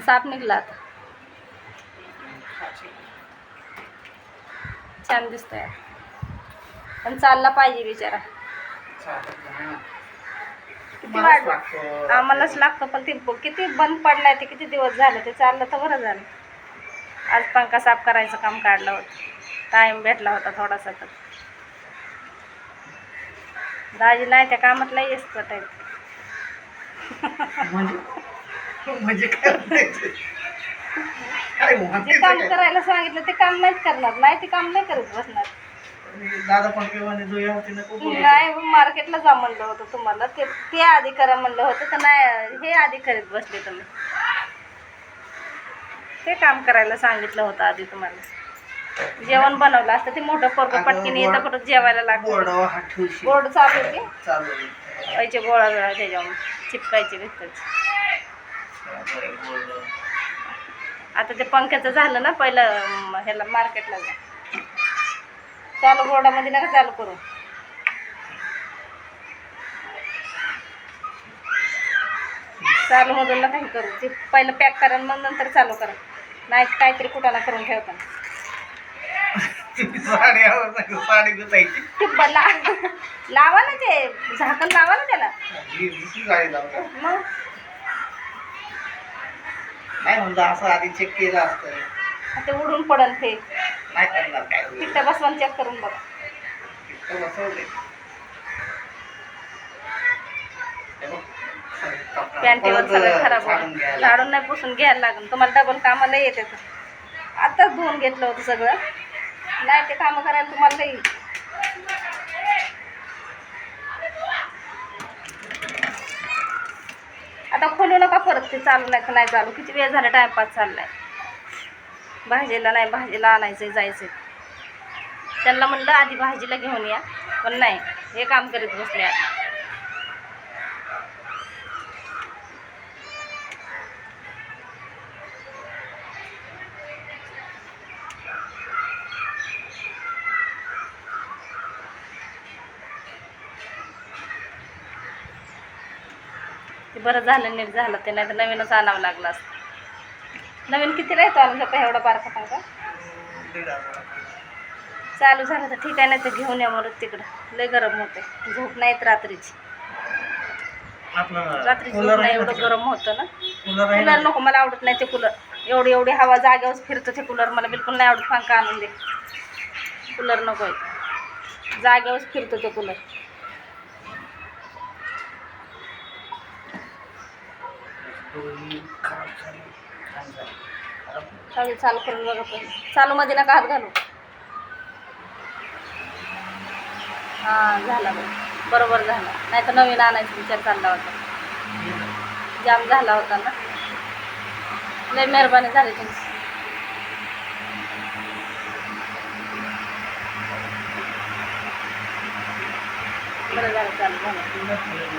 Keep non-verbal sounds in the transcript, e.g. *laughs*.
साप निघला आता. छान दिसतोय. पण चालला पाहिजे बिचारा. किती वाढ आम्हालाच लागतं पण ते किती बंद पडलाय ते किती दिवस झाले ते चाललं तर बरं झालं. आज पंखा साफ करायचं काम काढलं होतं. टाईम भेटला होता थोडासा तर. दाजी नाही त्या कामात लई एक्सपर्ट आहे *laughs* म्हणजे काय म्हणायचं? काय जे म्हणायचं काम काय? करायला सांगितलं ते काम नाहीच करणार. नाही ते काम नाही करत बसणार. दादा पण किंवा दुया होती ना खूप बोलत नाही मार्केटला जा म्हणलं होतं तुम्हाला. ते ते आधी करा म्हणलं होतं तर नाही हे आधी करीत बसले तुम्ही. ते काम करायला सांगितलं होतं आधी तुम्हाला. जेवण बनवलं असतं ते मोठं पोरग अगं, पटकीने येतं बोर्ड- कुठं जेवायला लागतं. बोर्डावर हात बोर्ड चालू आहे की? चालू आहे. पैसे गोळा त्याच्यावर चिपकायचे बोर्ड. आता ते पंख्याचं झालं ना पहिलं ह्याला मार्केटला जा. चालू बोर्डामध्ये नका चालू करू. चालू मधून नका हे करू. ते पहिलं पॅक करा मग नंतर चालू करा. नाही काहीतरी कुठाना करून ठेवता लावा ना ते. झाकण लावा ना त्याला. मग? नाही म्हणलं असं आधी चेक केलं असतं ते उडून पडन ते नाही करणार काय होईल. बसवान चेक करून बघा इतकं बसवलंय. हे बघ, कपडा पॅन्टीवर परत सगळं खराब घ्यायला. झाडून नाही पुसून घ्यायला लागेल तुम्हाला डबल कामाला येते आताच धुवून घेतलं होतं सगळं नाही ते कामं करायला तुम्हाला लई आता खोलू नका परत ते चालू नाही का नाही चालू? किती वेळ झाला चालला चाललाय? भाजीला नाही भाजीला आणायचं जायचं त्यांना म्हणलं आधी भाजीला घेऊन या. पण नाही हे काम करीत बसले आता. बरं झालं नीट झालं. ते नाही तर नवीनच आणावं लागलं असतं. नवीन किती राहतो आणून का एवढा बारका हजार. चालू झालं तर ठीक आहे नाही तर घेऊन या मरत तिकडं. लय गरम होते झोप नाहीत रात्रीची. कूलर झोप नाही एवढं? गरम होतं ना. कूलर? नको मला आवडत नाही ते कूलर. एवढी एवढी हवा जागेवर फिरतं ते कूलर. मला बिलकुल नाही आवडत पंखा आणून दे. कूलर नको आहे. जागेवर फिरतो ते कूलर. दोन्ही खराब झाली. झाली. खराब. चालू चालू करून बघा पण चालू मध्ये नका हात घालू हां झाला बघ बरोबर झाला नाही तर नवीन आणायचा विचार चालला होता जाम झाला होता ना लय मेहरबानी झाली तुमची बरं झालं चालू झालं